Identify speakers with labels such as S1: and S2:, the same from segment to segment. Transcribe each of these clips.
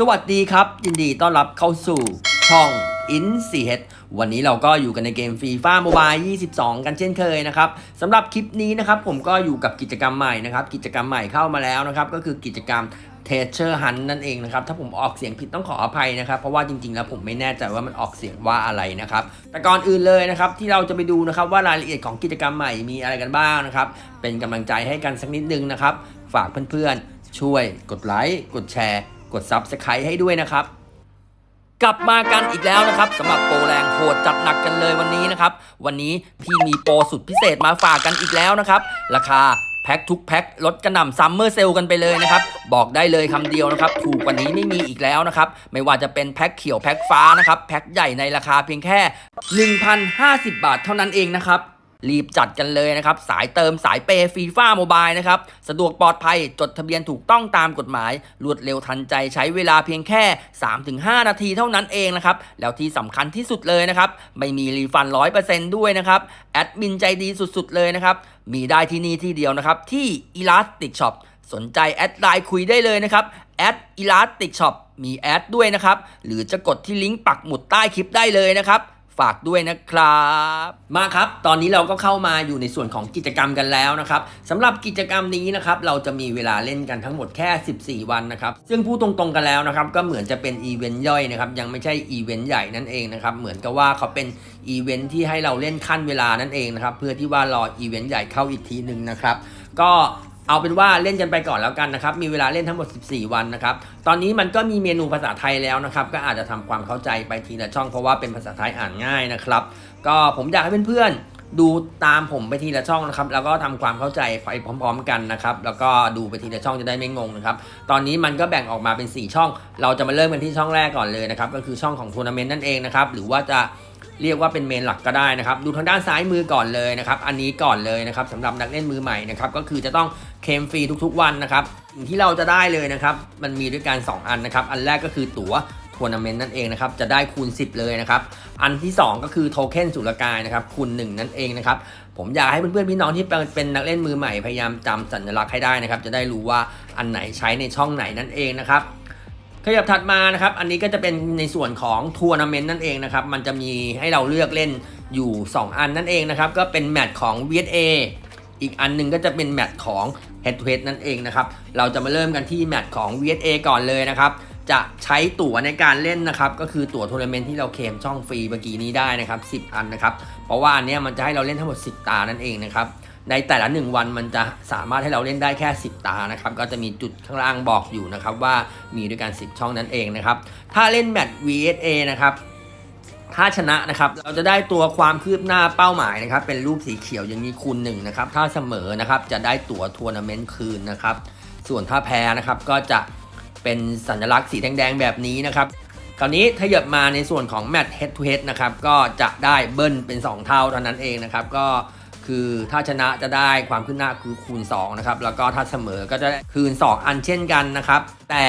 S1: สวัสดีครับ ยินดีต้อนรับเข้าสู่ช่อง i n c h วันนี้เราก็อยู่กันในเกมฟีฟ่าโมบาย22 กันเช่นเคยนะครับสำหรับคลิปนี้นะครับผมก็อยู่กับกิจกรรมใหม่นะครับ กิจกรรมใหม่เข้ามาแล้วนะครับ ก็คือกิจกรรม t e a c h e r Hunt นั่นเองนะครับ ถ้าผมออกเสียงผิดต้องขออภัยนะครับ เพราะว่าจริงๆ แล้วผมไม่แน่ใจว่ามันออกเสียงว่าอะไรนะครับ แต่ก่อนอื่นเลยนะครับ ที่เราจะไปดูนะครับว่ารายละเอียดของกิจกรรมใหม่มีอะไรกันบ้างนะครับ เป็นกำลังใจให้กันสักนิดนึงนะครับ ฝากเพื่อนๆ ช่วยกดไลค์ กดแชร์ กด Subscribe ให้ด้วยนะครับ กลับมากันอีกแล้วนะครับสำหรับโปรแรงโหดจัดหนักกันเลยวันนี้นะครับ วันนี้พี่มีโปรสุดพิเศษมาฝากกันอีกแล้วนะครับ ราคาแพ็คทุกแพ็คลดกระหน่ำซัมเมอร์เซลกันไปเลยนะครับ บอกได้เลยคำเดียวนะครับ ถูกกว่านี้ไม่มีอีกแล้วนะครับ ไม่ว่าจะเป็นแพ็คเขียวแพ็คฟ้านะครับ แพ็คใหญ่ในราคาเพียงแค่ 1,050 บาทเท่านั้นเองนะครับ รีบจัดกันเลยนะครับ สายเติมสายเปย์ฟีฟ่าโมบายนะครับ สะดวกปลอดภัยจดทะเบียนถูกต้องตามกฎหมาย รวดเร็วทันใจใช้เวลาเพียงแค่ 3-5 นาทีเท่านั้นเองนะครับ แล้วที่สำคัญที่สุดเลยนะครับ ไม่มีรีฟัน 100%ด้วยนะครับ แอดมินใจดีสุดๆเลยนะครับ มีได้ที่นี่ที่เดียวนะครับ ที่ Elastic Shop สนใจแอดไลน์คุยได้เลยนะครับแอด Elastic Shop มีแอดด้วยนะครับ หรือจะกดที่ลิงก์ปักหมุดใต้คลิปได้เลยนะครับ ฝากด้วยนะครับ มาครับ ตอนนี้เราก็เข้ามาอยู่ในส่วนของกิจกรรมกันแล้วนะครับสำหรับกิจกรรมนี้นะครับเราจะมีเวลาเล่นกันทั้งหมดแค่ 14 วันนะครับซึ่งพูดตรงๆกันแล้วนะครับก็เหมือนจะเป็นอีเวนต์ย่อยนะครับยังไม่ใช่อีเวนต์ใหญ่นั่นเองนะครับเหมือนกับว่าเขาเป็นอีเวนต์ที่ให้เราเล่นขั้นเวลานั่นเองนะครับเพื่อที่ว่ารออีเวนต์ใหญ่เข้าอีกทีหนึ่งนะครับก็ เอาเป็นว่าเล่นกันไปก่อนแล้วกันนะครับ มีเวลาเล่นทั้งหมด 14 วันนะครับ ตอนนี้มันก็มีเมนูภาษาไทยแล้วนะครับ ก็อาจจะทำความเข้าใจไปทีละช่องเพราะว่าเป็นภาษาไทยอ่านง่ายนะครับ ก็ผมอยากให้เพื่อนๆดูตามผมไปทีละช่องนะครับ แล้วก็ทำความเข้าใจไปพร้อม ๆ กันนะครับ แล้วก็ดูไปทีละช่องจะได้ไม่งงนะครับ ตอนนี้มันก็แบ่งออกมาเป็น 4 ช่อง เราจะมาเริ่มกันที่ช่องแรกก่อนเลยนะครับ ก็คือช่องของทัวร์นาเมนต์นั่นเองนะครับ หรือว่าจะ เรียกว่าเป็นเมนหลักก็ได้นะครับ ดูทางด้านซ้ายมือก่อนเลยนะครับ อันนี้ก่อนเลยนะครับสำหรับนักเล่นมือใหม่นะครับ ก็คือจะต้องเคมฟรีทุกๆวันนะครับสิ่งที่เราจะได้เลยนะครับ มันมีด้วยกัน 2 อันนะครับ อันแรกก็คือตั๋วทัวร์นาเมนต์นั่นเองนะครับ จะได้คูณ 10 เลยนะครับ อันที่ 2 ก็คือโทเค็นสุรกายนะครับคูณ 1 นั่นเองนะครับ ผมอยากให้เพื่อนๆพี่น้องที่เป็นนักเล่นมือใหม่พยายามจำสัญลักษณ์ให้ได้นะครับ จะได้รู้ว่าอันไหนใช้ในช่องไหนนั่นเองนะครับ ขยับถัดมานะครับ อันนี้ก็จะเป็นในส่วนของทัวร์นาเมนต์นั่นเองนะครับ มันจะมีให้เราเลือกเล่นอยู่ 2 อันนั่นเองนะครับ ก็เป็นแมตช์ของ VSA อีกอันหนึงก็จะเป็นแมตช์ของ Head to Head นั่นเองนะครับ เราจะมาเริ่มกันที่แมตช์ของ VSA ก่อนเลยนะครับ จะใช้ตั๋วในการเล่นนะครับ ก็คือตั๋วทัวร์นาเมนต์ที่เราเคมช่องฟรีเมื่อกี้นี้ได้นะครับ 10 อันนะครับ เพราะว่าอันนี้มันจะให้เราเล่นทั้งหมด 10 ตานั่นเองนะครับ ในแต่ละ1วันมันจะสามารถให้เราเล่นได้แค่ 10 ตานะครับ ก็จะมีจุดข้างล่างบอกอยู่นะครับว่ามีด้วยกัน 10 ช่องนั่นเองนะครับ ถ้าเล่นแมตช์ VSA นะครับถ้าชนะนะครับเราจะได้ตัวความคืบหน้าเป้าหมายนะครับ เป็นรูปสีเขียวอย่างนี้คูณหนึ่งนะครับถ้าเสมอนะครับจะได้ตั๋วทัวร์นาเมนต์คืนนะครับ ส่วนถ้าแพ้นะครับก็จะเป็นสัญลักษณ์สีแดงๆแบบนี้นะครับคราวนี้ถ้าเหยียบมาในส่วนของแมตช์ head to head นะครับก็จะได้เบิ้ลเป็น 2 เท่าเท่านั้นเองนะครับ ก็ คือถ้าชนะจะได้ความคืบหน้าคือคูณ2นะครับแล้วก็ถ้าเสมอก็จะคืน 2 อันเช่นกันนะครับ แต่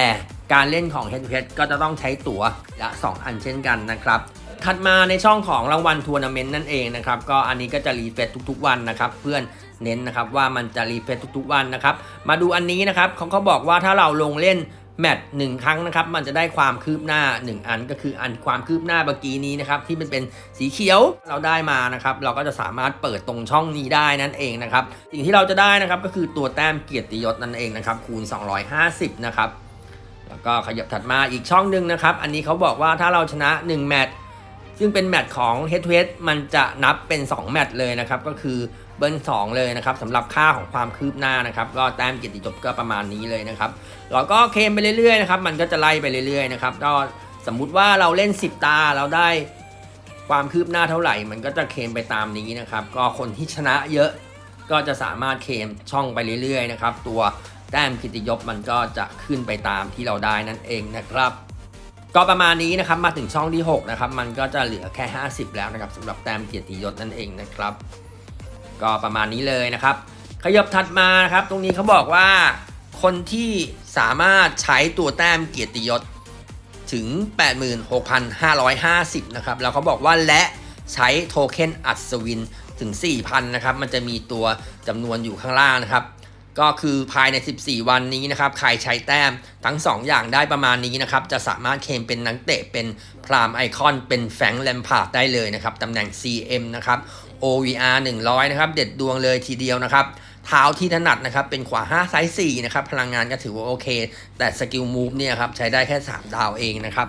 S1: การเล่นของ head to head ก็จะต้องใช้ตั๋วละ 2 อันเช่นกันนะครับถัดมาในช่องของรางวัลทัวร์นาเมนต์นั่นเองนะครับก็อันนี้ก็จะรีเฟรชทุก ๆ วันนะครับ เพื่อนเน้นนะครับว่ามันจะรีเฟรชทุก ๆ วันนะครับ มาดูอันนี้นะครับเขาเขาบอกว่าถ้าเราลงเล่น แมตช์หนึ่งครั้งนะครับ มันจะได้ความคืบหน้า 1 อันก็คืออันความคืบหน้าเมื่อกี้นี้นะครับ ที่มันเป็นสีเขียวเราได้มานะครับ เราก็จะสามารถเปิดตรงช่องนี้ได้นั่นเองนะครับ สิ่งที่เราจะได้นะครับก็คือตัวแต้มเกียรติยศนั่นเองนะครับ คูณ 250 นะครับ แล้วก็ขยับถัดมาอีกช่องหนึ่งนะครับ อันนี้เขาบอกว่าถ้าเราชนะ 1 แมตช์ซึ่งเป็นแมตช์ของ Head to Head มันจะนับเป็น 2 แมตช์เลยนะครับก็คือ เบิ้ล2เลยนะครับสำหรับค่าของความคืบหน้านะครับก็แต้มเกียรติจบก็ประมาณนี้เลยนะครับเราก็เคมไปเรื่อยๆนะครับมันก็จะไล่ไปเรื่อยๆนะครับก็สมมุติว่าเราเล่น 10 ตาเราได้ความคืบหน้าเท่าไหร่ มันก็จะเคมไปตามนี้นะครับ ก็คนที่ชนะเยอะก็จะสามารถเคมช่องไปเรื่อยๆนะครับตัวแต้มเกียรติยศมันก็จะขึ้นไปตามที่เราได้นั่นเองนะครับ ก็ประมาณนี้นะครับมาถึงช่องที่ 6 นะครับ มันก็จะเหลือแค่ 50 แล้วนะครับสำหรับแต้มเกียรติยศนั่นเองนะครับ ก็ประมาณนี้เลยนะครับ ขยับถัดมานะครับ ตรงนี้เขาบอกว่าคนที่สามารถใช้ตัวแต้มเกียรติยศถึง 86,550 นะครับ แล้วเขาบอกว่าและใช้โทเค็นอัศวินถึง 4,000 นะครับ มันจะมีตัวจำนวนอยู่ข้างล่างนะครับ ก็คือภายใน 14 วันนี้นะครับ ใครใช้แต้มทั้ง 2 อย่างได้ประมาณนี้นะครับ จะสามารถเคลมเป็นนักเตะเป็นพรามไอคอน เป็นแฟงแลมพาร์ดได้เลยนะครับ ตำแหน่ง CM นะครับ OVR 100 นะครับ เด็ดดวงเลยทีเดียวนะครับ เท้าที่ถนัดนะครับ เป็นขวา 5 ไซส์ 4 นะครับ พลังงานก็ถือว่าโอเค แต่สกิลมูฟเนี่ยครับ ใช้ได้แค่ 3 ดาวเองนะครับ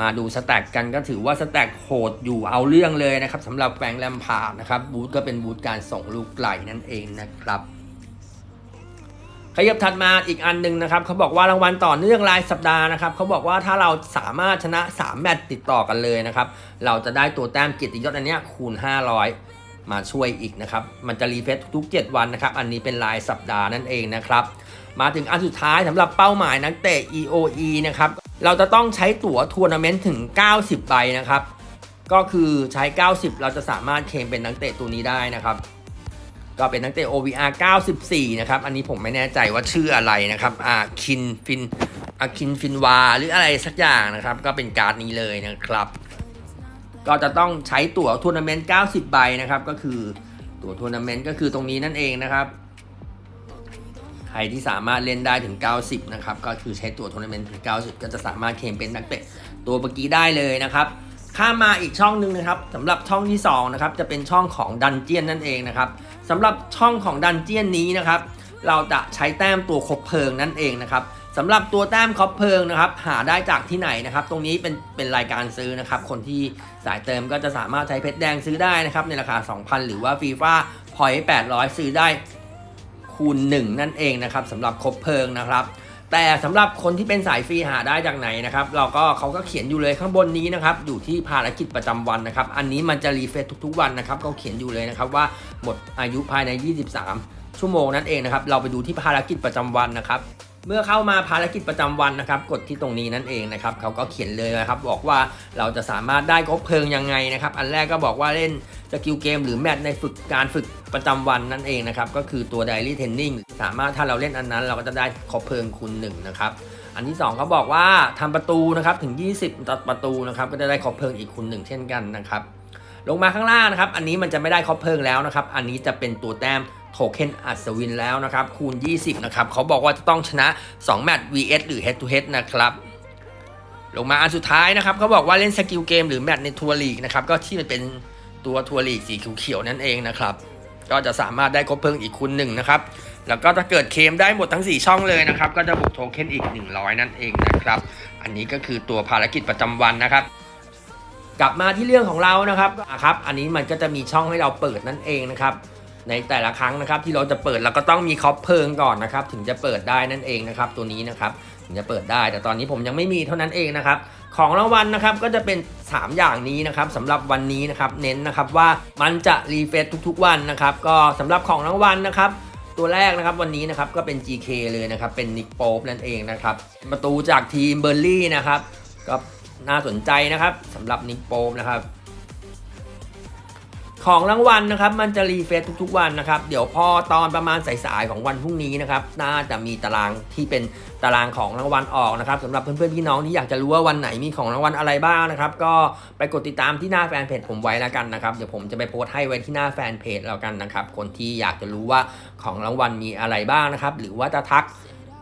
S1: มาดูสแต็กกันก็ถือว่าสแต็กโหดอยู่เอาเรื่องเลยนะครับสำหรับแฟงค์แลมพาร์ดนะครับบูธก็เป็นบูธการส่งลูกไกลนั่นเองนะครับ ขยับถัดมาอีกอันหนึ่งนะครับเขาบอกว่ารางวัลต่อเนื่องรายสัปดาห์นะครับเขาบอกว่าถ้าเราสามารถชนะ 3 แมตช์ติดต่อกันเลยนะครับ เราจะได้ตัวแต้มเกียรติยศอันนี้คูณ 500 มาช่วยอีกนะครับ มันจะรีเฟซทุก 7 วันนะครับ อันนี้เป็นรายสัปดาห์นั่นเองนะครับ มาถึงอันสุดท้ายสำหรับเป้าหมายนักเตะ EOE นะครับ เราจะต้องใช้ตั๋วทัวร์นาเมนต์ถึง 90 ใบนะครับ ก็คือใช้ 90 เราจะสามารถเคลมเป็นนักเตะตัวนี้ได้นะครับ ก็เป็นนักเตะ OVR 94 นะครับ อันนี้ผมไม่แน่ใจว่าชื่ออะไรนะครับอาคินฟินอาคินฟินวา หรืออะไรสักอย่างนะครับ ก็เป็นการ์ดนี้เลยนะครับ ก็จะต้องใช้ตั๋วทัวร์นาเมนต์ 90 ใบนะครับ ก็คือตั๋วทัวร์นาเมนต์ก็คือตรงนี้นั่นเองนะครับ ใครที่สามารถเล่นได้ถึง 90 นะครับ ก็คือใช้ตั๋วทัวร์นาเมนต์ถึง 90 ก็จะสามารถเคลมเป็นนักเตะตัวเมื่อกี้ได้เลยนะครับ ข้ามมาอีกช่องหนึ่งนะครับสำหรับช่องที่2นะครับจะเป็นช่องของดันเจียนนั่นเองนะครับสำหรับช่องของดันเจียนนี้นะครับเราจะใช้แต้มตัวคบเพลิงนั่นเองนะครับสำหรับตัวแต้มคบเพลิงนะครับหาได้จากที่ไหนนะครับ ตรงนี้เป็นเป็นรายการซื้อนะครับ คนที่สายเติมก็จะสามารถใช้เพชรแดงซื้อได้นะครับในราคา 2,000 หรือว่าฟีฟ่าพอยต์800 ซื้อได้คูณ 1 นั่นเองนะครับสำหรับคบเพลิงนะครับ แต่สำหรับคนที่เป็นสายฟรีหาได้จากไหนนะครับ เราก็เขาก็เขียนอยู่เลยข้างบนนี้นะครับ อยู่ที่ภารกิจประจำวันนะครับ อันนี้มันจะรีเฟซทุกๆวันนะครับเขาเขียนอยู่เลยนะครับว่าหมดอายุภายใน 23 ชั่วโมงนั่นเองนะครับ เราไปดูที่ภารกิจประจำวันนะครับ เมื่อเข้ามาภารกิจประจำวันนะครับกดที่ตรงนี้นั่นเองนะครับเขาก็เขียนเลยนะครับบอกว่าเราจะสามารถได้คบเพลิงยังไงนะครับอันแรกก็บอกว่าเล่นสกิลเกมหรือแมตช์ในฝึกการฝึกประจำวันนั่นเองนะครับก็คือตัว Daily Training สามารถถ้าเราเล่นอันนั้น เราก็จะได้คบเพลิงคูณหนึ่งนะครับอันที่2เขาบอกว่าทำประตูนะครับถึง 20 ตัดประตูนะครับก็จะได้คบเพลิงอีกคูณหนึ่งเช่นกันนะครับ ลงมาข้างล่างนะครับ อันนี้มันจะไม่ได้คอบเพิงแล้วนะครับ อันนี้จะเป็นตัวแต้มโทเค็นอัศวินแล้วนะครับ คูณ 20 นะครับ เขาบอกว่าจะต้องชนะ 2 แมตช์ vs หรือ head to head นะครับลงมาอันสุดท้ายนะครับเขาบอกว่าเล่นสกิลเกมหรือแมตช์ในทัวร์ลีกนะครับก็ที่มันเป็นตัวทัวร์ลีกสีเขียวๆนั่นเองนะครับ ก็จะสามารถได้ครบเพลิงอีกคูณหนึ่งนะครับ แล้วก็ถ้าเกิดเคมได้หมดทั้ง 4 ช่องเลยนะครับ ก็จะบวกโทเค็นอีก 100 นั่นเองนะครับ อันนี้ก็คือตัวภารกิจประจำวันนะครับ กลับมาที่เรื่องของเรานะครับอะครับ อันนี้มันก็จะมีช่องให้เราเปิดนั่นเองนะครับ ในแต่ละครั้งนะครับที่เราจะเปิดเราก็ต้องมีคอปเพลิงก่อนนะครับ ถึงจะเปิดได้นั่นเองนะครับ ตัวนี้นะครับถึงจะเปิดได้ แต่ตอนนี้ผมยังไม่มีเท่านั้นเองนะครับ ของรางวัลนะครับก็จะเป็น 3 อย่างนี้นะครับสำหรับวันนี้นะครับเน้นนะครับว่ามันจะรีเฟซทุกๆวันนะครับ ก็สำหรับของรางวัลนะครับตัวแรกนะครับวันนี้นะครับก็เป็น GK เลยนะครับเป็นนิกโป๊ปนั่นเองนะครับประตูจากทีมเบอร์ลี่นะครับก็ น่าสนใจนะครับสำหรับนิกโป๊ปนะครับ ของรางวัลนะครับ มันจะรีเฟซทุกๆวันนะครับ เดี๋ยวพอตอนประมาณสายๆของวันพรุ่งนี้นะครับ น่าจะมีตารางที่เป็นตารางของรางวัลออกนะครับสำหรับเพื่อนๆพี่น้องที่อยากจะรู้ว่าวันไหนมีของรางวัลอะไรบ้างนะครับ ก็ไปกดติดตามที่หน้าแฟนเพจผมไว้แล้วกันนะครับ เดี๋ยวผมจะไปโพสต์ให้ไว้ที่หน้าแฟนเพจแล้วกันนะครับ คนที่อยากจะรู้ว่าของรางวัลมีอะไรบ้างนะครับ หรือว่าจะทัก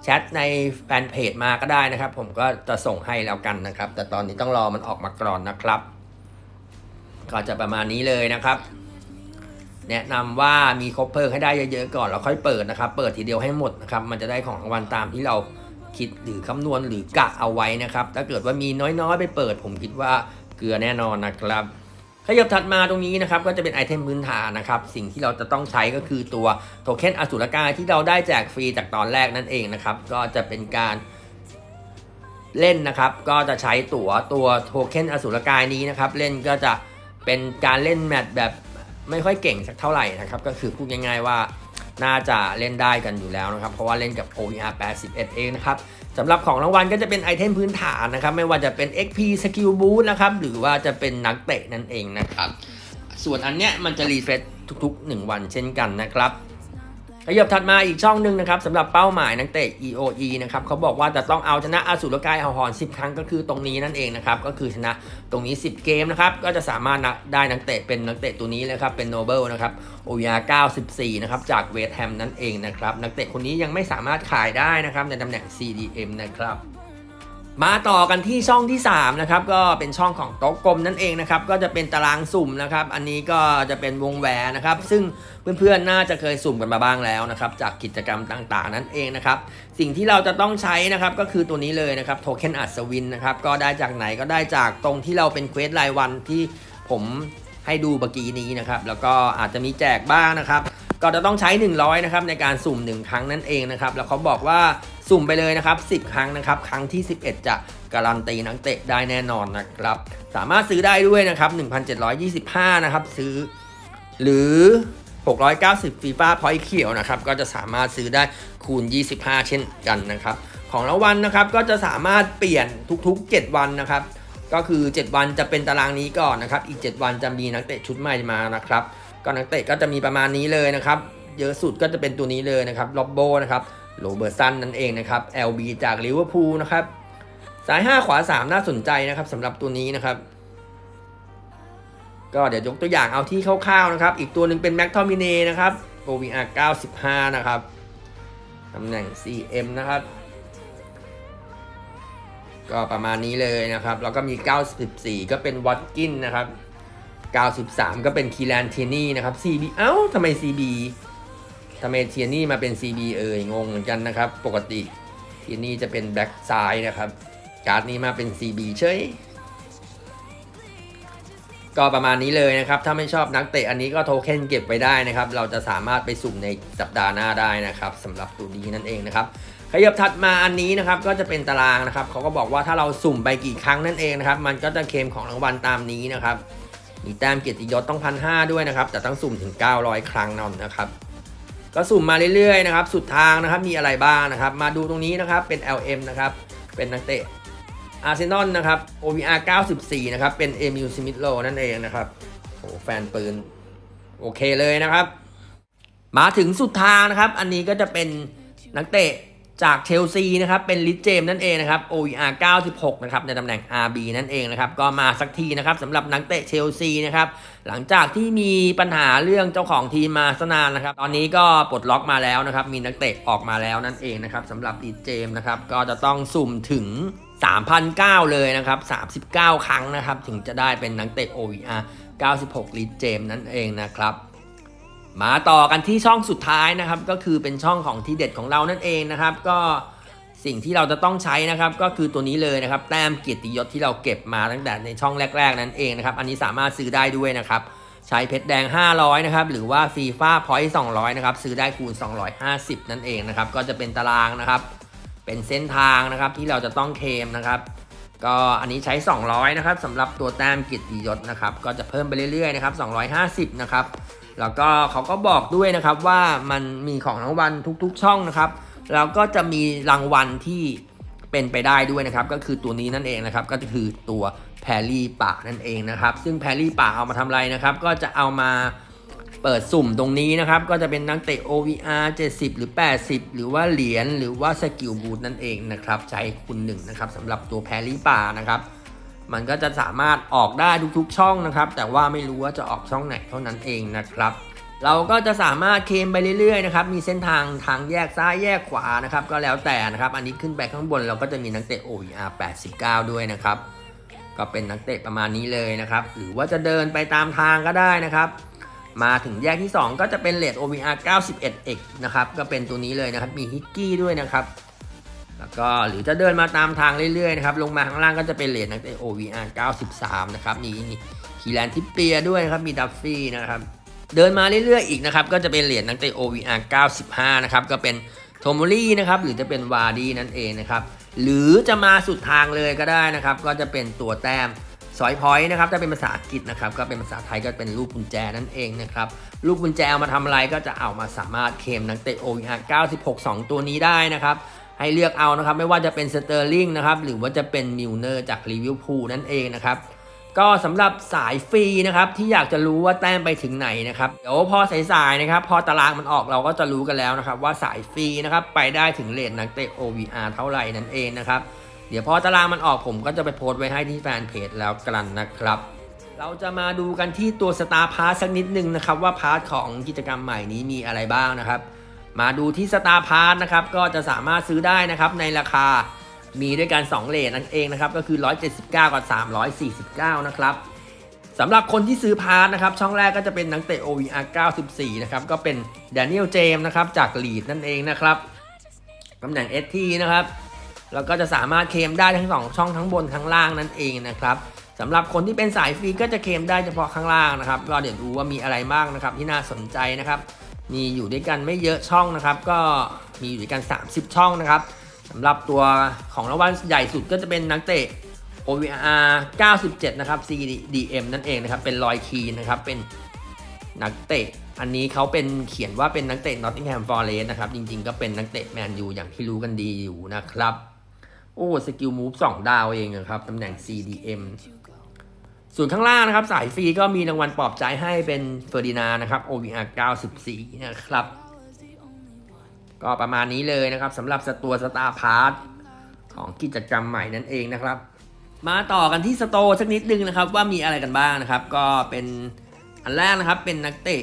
S1: แชทในแฟนเพจมาก็ได้นะครับ ผมก็จะส่งให้แล้วกันนะครับ แต่ตอนนี้ต้องรอมันออกมาก่อนนะครับ ก็จะประมาณนี้เลยนะครับ แนะนำว่ามีคบเพลิงให้ได้เยอะๆก่อนแล้วค่อยเปิดนะครับ เปิดทีเดียวให้หมดนะครับ มันจะได้ของรางวัลตามที่เราคิดหรือคำนวณหรือกะเอาไว้นะครับ ถ้าเกิดว่ามีน้อยๆ ไปเปิด ผมคิดว่าเกลือแน่นอนนะครับ ขยับถัดมาตรงนี้นะครับก็จะเป็นไอเทมพื้นฐานนะครับ สิ่งที่เราจะต้องใช้ก็คือตัวโทเค็นอสุรกายที่เราได้แจกฟรีจากตอนแรกนั่นเองนะครับ ก็จะเป็นการเล่นนะครับ ก็จะใช้ตัวตัวโทเค็นอสุรกายนี้นะครับ เล่นก็จะเป็นการเล่นแมตช์แบบไม่ค่อยเก่งสักเท่าไหร่นะครับ ก็คือพูดง่ายๆว่า น่าจะเล่นได้กันอยู่แล้วนะครับ เพราะว่าเล่นกับ OER 81เองนะครับสำหรับของรางวัลก็จะเป็นไอเทมพื้นฐานนะครับ ไม่ว่าจะเป็น XP Skill Boost นะครับ หรือว่าจะเป็นนักเตะนั่นเองนะครับ ส่วนอันเนี้ยมันจะรีเฟซทุกๆ 1 วันเช่นกันนะครับ ขยับถัดมาอีกช่องหนึ่งนะครับสำหรับเป้าหมายนักเตะ EOE นะครับเขาบอกว่าจะต้องเอาชนะอสูรกายเอาหอน10 ครั้งก็คือตรงนี้นั่นเองนะครับก็คือชนะตรงนี้ 10 เกมนะครับก็จะสามารถนะได้นักเตะเป็นนักเตะตัวนี้เลยครับเป็นโนเบิลนะครับโอยา94นะครับจากเวสต์แฮมนั่นเองนะครับนักเตะคนนี้ยังไม่สามารถขายได้นะครับในตำแหน่ง CDM นะครับ มาต่อกันที่ช่องที่ 3 นะครับ ก็เป็นช่องของโต๊ะกลมนั่นเองนะครับ ก็จะเป็นตารางสุ่มนะครับ อันนี้ก็จะเป็นวงแหวนนะครับ ซึ่งเพื่อนๆน่าจะเคยสุ่มกันมาบ้างแล้วนะครับ จากกิจกรรมต่างๆ นั่นเองนะครับ สิ่งที่เราจะต้องใช้นะครับ ก็คือตัวนี้เลยนะครับโทเค็นอัศวินนะครับ ก็ได้จากไหนก็ได้จากตรงที่เราเป็นเควสรายวันที่ผมให้ดูเมื่อกี้นี้นะครับ แล้วก็อาจจะมีแจกบ้างนะครับ ก็จะต้องใช้ 100นะครับในการสุ่ม 1 ครั้งนั่นเองนะครับ แล้วเขาบอกว่า สุ่มไปเลยนะครับ 10 ครั้งนะครับ ครั้งที่ 11 จะการันตีนักเตะได้แน่นอนนะครับ สามารถซื้อได้ด้วยนะครับ 1,725 นะครับ ซื้อ หรือ 690ฟีฟ่าพอยต์เขียวนะครับ ก็จะสามารถซื้อได้คูณ 25 เช่นกันนะครับ ของรางวัลนะครับก็จะสามารถเปลี่ยนทุก ๆ 7 วันนะครับ ก็คือ 7 วันจะเป็นตารางนี้ก่อนนะครับ อีก 7 วันจะมีนักเตะชุดใหม่มานะครับ ก็นักเตะก็จะมีประมาณนี้เลยนะครับ เยอะสุดก็จะเป็นตัวนี้เลยนะครับล็อบโบนะครับ โรเบอร์สันนั่นเองนะครับ LB จากลิเวอร์พูลนะครับ สาย 5 ขวา 3 น่าสนใจนะครับสำหรับตัวนี้นะครับ ก็เดี๋ยวยกตัวอย่างเอาที่คร่าวๆนะครับ อีกตัวหนึ่งเป็นแม็กทอมิเนนะครับ OVR 95 นะครับตำแหน่ง CM นะครับ ก็ประมาณนี้เลยนะครับ แล้วก็มี 94 ก็เป็นวัตกินนะครับ 93 ก็เป็นคีแลนเทนี่นะครับ CB เอ้าทำไม CB ทำไมเทียนี่มาเป็น CB เอ่ยงงเหมือนกันนะครับ ปกติเทียนี่จะเป็นแบ็กซ้ายนะครับการ์ดนี้มาเป็น CB เฉยก็ประมาณนี้เลยนะครับ ถ้าไม่ชอบนักเตะอันนี้ก็โทเค็นเก็บไว้ได้นะครับ เราจะสามารถไปสุ่มในสัปดาห์หน้าได้นะครับสำหรับตัวนี้นั่นเองนะครับ ขยับถัดมาอันนี้นะครับก็จะเป็นตารางนะครับเขาก็บอกว่าถ้าเราสุ่มไปกี่ครั้งนั่นเองนะครับ มันก็จะเคลมของรางวัลตามนี้นะครับ มีแต้มเกียรติยศต้องพันห้าด้วยนะครับ แต่ต้องสุ่มถึง 900 ครั้งนั่นนะครับ ก็สุ่มมาเรื่อยๆนะครับ สุดทางนะครับมีอะไรบ้างนะครับ มาดูตรงนี้นะครับเป็น LM นะครับ เป็นนักเตะอาร์เซนอลนะครับ OVR 94 นะครับ เป็นเอมิลซิมิโลนั่นเองนะครับโอ้แฟนปืน โอเคเลยนะครับ มาถึงสุดทางนะครับ อันนี้ก็จะเป็นนักเตะ จากเชลซีนะครับเป็นลิทเจมนั่นเองนะครับ OER 96 นะครับในตำแหน่ง RB นั่นเองนะครับก็มาสักทีนะครับสำหรับนักเตะเชลซีนะครับหลังจากที่มีปัญหาเรื่องเจ้าของทีมมาสนานนะครับ ตอนนี้ก็ปลดล็อกมาแล้วนะครับมีนักเตะออกมาแล้วนั่นเองนะครับสำหรับลิทเจมนะครับก็จะต้องสุ่มถึง3,009เลยนะครับ39 ครั้งนะครับถึงจะได้เป็นนักเตะ OER 96ลิทเจมนั่นเองนะครับ มาต่อกันที่ช่องสุดท้ายนะครับ ก็คือเป็นช่องของทีเด็ดของเรานั่นเองนะครับ ก็สิ่งที่เราจะต้องใช้นะครับ ก็คือตัวนี้เลยนะครับ แต้มเกียรติยศที่เราเก็บมาตั้งแต่ในช่องแรก ๆ นั่นเองนะครับ อันนี้สามารถซื้อได้ด้วยนะครับ ใช้เพชรแดง 500 นะครับ หรือว่าฟีฟ่าพอยต์200 นะครับ ซื้อได้คูณ 250 นั่นเองนะครับ ก็จะเป็นตารางนะครับ เป็นเส้นทางนะครับที่เราจะต้องเคมนะครับก็อันนี้ใช้ 200 นะครับสำหรับตัวแต้มเกียรติยศนะครับ ก็จะเพิ่มไปเรื่อยๆนะครับ250 นะครับ แล้วก็เขาก็บอกด้วยนะครับว่ามันมีของรางวัลทุกๆช่องนะครับ แล้วก็จะมีรางวัลที่เป็นไปได้ด้วยนะครับ ก็คือตัวนี้นั่นเองนะครับ ก็คือตัวแพรี่ป่านั่นเองนะครับ ซึ่งแพรี่ป่าเอามาทำอะไรนะครับ ก็จะเอามาเปิดสุ่มตรงนี้นะครับ ก็จะเป็นนักเตะ OVR 70 หรือ 80 หรือว่าเหรียญหรือว่าสกิลบูทนั่นเองนะครับใช้คุณหนึ่งนะครับสำหรับตัวแพรี่ป่านะครับ มันก็จะสามารถออกได้ทุกๆช่องนะครับ แต่ว่าไม่รู้ว่าจะออกช่องไหนเท่านั้นเองนะครับ เราก็จะสามารถเคลมไปเรื่อยๆนะครับ มีเส้นทางทางแยกซ้ายแยกขวานะครับ ก็แล้วแต่นะครับ อันนี้ขึ้นไปข้างบนเราก็จะมีนักเตะ OER 89 ด้วยนะครับ ก็เป็นนักเตะประมาณนี้เลยนะครับ หรือว่าจะเดินไปตามทางก็ได้นะครับมาถึงแยกที่ 2 ก็จะเป็นเลด OVR 91X นะครับ ก็เป็นตัวนี้เลยนะครับ มีฮิกกี้ด้วยนะครับ แล้วก็หรือจะเดินมาตามทางเรื่อยๆนะครับลงมาข้างล่างก็จะเป็นเลนนักเตะ OVR 93 นะครับมีคีแลนทิปเปียด้วยนะครับมีดัฟฟี่นะครับเดินมาเรื่อยๆอีกนะครับก็จะเป็นเหรียญนักเตะ OVR 95 นะครับก็เป็นโทโมรี่นะครับหรือจะเป็นวาร์ดีนั่นเองนะครับหรือจะมาสุดทางเลยก็ได้นะครับก็จะเป็นตัวแต้มซอยพอยต์นะครับถ้าเป็นภาษาอังกฤษนะครับก็เป็นภาษาไทยก็เป็นรูปกุญแจนั่นเองนะครับรูปกุญแจเอามาทำอะไรก็จะเอามาสามารถเคมนักเตะ OVR 96 2 ตัวนี้ได้นะครับ ให้เลือกเอานะครับ ไม่ว่าจะเป็นสเตอร์ลิงนะครับ หรือว่าจะเป็นมิลเนอร์จากลิเวอร์พูลนั่นเองนะครับ ก็สำหรับสายฟรีนะครับที่อยากจะรู้ว่าแต้มไปถึงไหนนะครับเดี๋ยวพอสายๆนะครับ พอตารางมันออกเราก็จะรู้กันแล้วนะครับ ว่าสายฟรีนะครับไปได้ถึงเลทนักเตะ OVR เท่าไหร่นั่นเองนะครับเดี๋ยวพอตารางมันออกผมก็จะไปโพสต์ไว้ให้ที่แฟนเพจแล้วกันนะครับ เราจะมาดูกันที่ตัวสตาร์พาร์สักนิดนึงนะครับ ว่าพาร์ทของกิจกรรมใหม่นี้มีอะไรบ้างนะครับ มาดูที่สตาร์พาร์ทนะครับก็จะสามารถซื้อได้นะครับในราคามีด้วยกัน2เลทนั่นเองนะครับก็คือ 179 กับ 349 นะครับสำหรับคนที่ซื้อพาร์ทนะครับช่องแรกก็จะเป็นนักเตะ OVR 94 นะครับก็เป็นแดเนียลเจมนะครับจากลีดนั่นเองนะครับตำแหน่ง ST นะครับแล้วก็จะสามารถเคลมได้ทั้ง 2 ช่องทั้งบนทั้งล่างนั่นเองนะครับสำหรับคนที่เป็นสายฟรีก็จะเคลมได้เฉพาะข้างล่างนะครับก็เดี๋ยวดูว่ามีอะไรบ้างนะครับที่น่าสนใจนะครับ มีอยู่ด้วยกันไม่เยอะช่องนะครับ ก็มีอยู่ด้วยกัน 30 ช่องนะครับสำหรับตัวของรางวัลใหญ่สุดก็จะเป็นนักเตะ OVR 97 นะครับ CDM นั่นเองนะครับ เป็นลอยคีนะครับ เป็นนักเตะ อันนี้เขาเป็นเขียนว่าเป็นนักเตะ Nottingham Forest นะครับ จริงๆ ก็เป็นนักเตะแมนยูอย่างที่รู้กันดีอยู่นะครับ โอ้ สกิลมูฟ2ดาวเองนะครับ ตำแหน่ง CDM ส่วนข้างล่างนะครับ สายฟรีก็มีรางวัลปลอบใจให้เป็นเฟอร์ดินานะครับ OVR 94 นะครับ ก็ประมาณนี้เลยนะครับสำหรับสตัวสตาร์พาร์ทของกิจกรรมใหม่นั่นเองนะครับ มาต่อกันที่สโตสักนิดนึงนะครับ ว่ามีอะไรกันบ้างนะครับ ก็เป็นอันแรกนะครับเป็นนักเตะ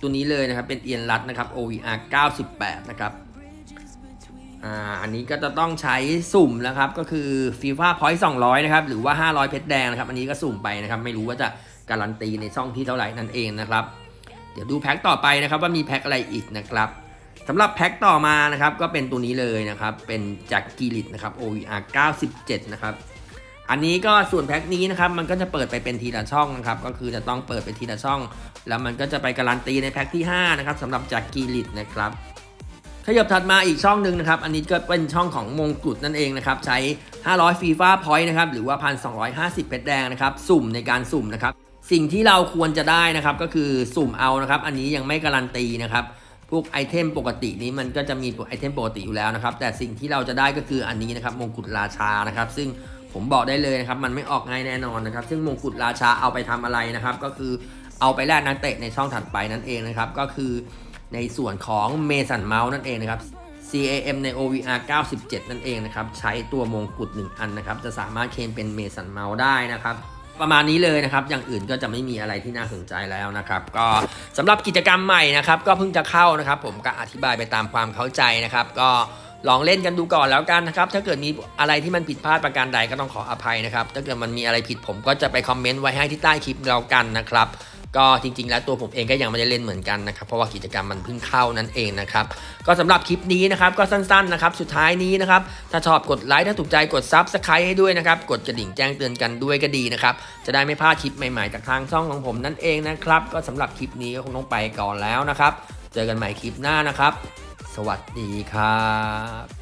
S1: ตัวนี้เลยนะครับ เป็นเอียนรัตนะครับ OVR 98 นะครับ อ่าอันนี้ก็จะต้องใช้สุ่มนะครับ ก็คือ FIFA Point 200นะครับ หรือว่า500เพชรแดงนะครับ อันนี้ก็สุ่มไปนะครับ ไม่รู้ว่าจะการันตีในช่องที่เท่าไหร่นั่นเองนะครับ เดี๋ยวดูแพ็คต่อไปนะครับ ว่ามีแพ็คอะไรอีกนะครับสำหรับแพ็คต่อมานะครับ ก็เป็นตัวนี้เลยนะครับ เป็นจากกีริตนะครับ OVR 97 นะครับ อันนี้ก็ส่วนแพ็คนี้นะครับ มันก็จะเปิดไปเป็นทีละช่องนะครับ ก็คือจะต้องเปิดไปทีละช่อง แล้วมันก็จะไปการันตีในแพ็คที่5นะครับสำหรับจากกีริตนะครับ ขยับถัดมาอีกช่องหนึ่งนะครับ อันนี้ก็เป็นช่องของมงกุฎนั่นเองนะครับ ใช้ 500 ฟีฟ่าพอยต์นะครับ หรือว่า 1,250 เพชรแดงนะครับ สุ่มในการสุ่มนะครับ สิ่งที่เราควรจะได้นะครับ ก็คือสุ่มเอานะครับ อันนี้ยังไม่การันตีนะครับ พวกไอเทมปกตินี้มันก็จะมีพวไอเทมปกติอยู่แล้วนะครับ แต่สิ่งที่เราจะได้ก็คืออันนี้นะครับ มงกุฎราชานะครับ ซึ่งผมบอกได้เลยนะครับ มันไม่ออกง่ายแน่นอนนะครับ ซึ่งมงกุฎราชาเอาไปทำอะไรนะครับ ก็คือเอาไปแลกนักเตะในช่องถัดไปนั่นเองนะครับ ก็คือ ในส่วนของเมสันเมาส์นั่นเองนะครับ CAM ใน OVR 97 นั่นเองนะครับ ใช้ตัวมงกุฎ1อันนะครับ จะสามารถเคลมเป็นเมสันเมาส์ได้นะครับ ประมาณนี้เลยนะครับ อย่างอื่นก็จะไม่มีอะไรที่น่าสนใจแล้วนะครับ ก็สำหรับกิจกรรมใหม่นะครับ ก็เพิ่งจะเข้านะครับ ผมก็อธิบายไปตามความเข้าใจนะครับ ก็ลองเล่นกันดูก่อนแล้วกันนะครับ ถ้าเกิดมีอะไรที่มันผิดพลาดประการใดก็ต้องขออภัยนะครับ ถ้าเกิดมันมีอะไรผิดผมก็จะไปคอมเมนต์ไว้ให้ที่ใต้คลิปเรากันนะครับ ก็จริง ๆ แล้วตัวผมเองก็ยังไม่ได้เล่นเหมือนกันนะครับ เพราะว่ากิจกรรมมันเพิ่งเข้านั่นเองนะครับ ก็สำหรับคลิปนี้นะครับก็สั้นๆนะครับสุดท้ายนี้นะครับถ้าชอบกดไลค์ถ้าถูกใจกดซับสไครต์ให้ด้วยนะครับกดกระดิ่งแจ้งเตือนกันด้วยก็ดีนะครับจะได้ไม่พลาดคลิปใหม่ๆจากทางช่องของผมนั่นเองนะครับก็สำหรับคลิปนี้ก็คงต้องไปก่อนแล้วนะครับ เจอกันใหม่คลิปหน้านะครับ สวัสดีครับ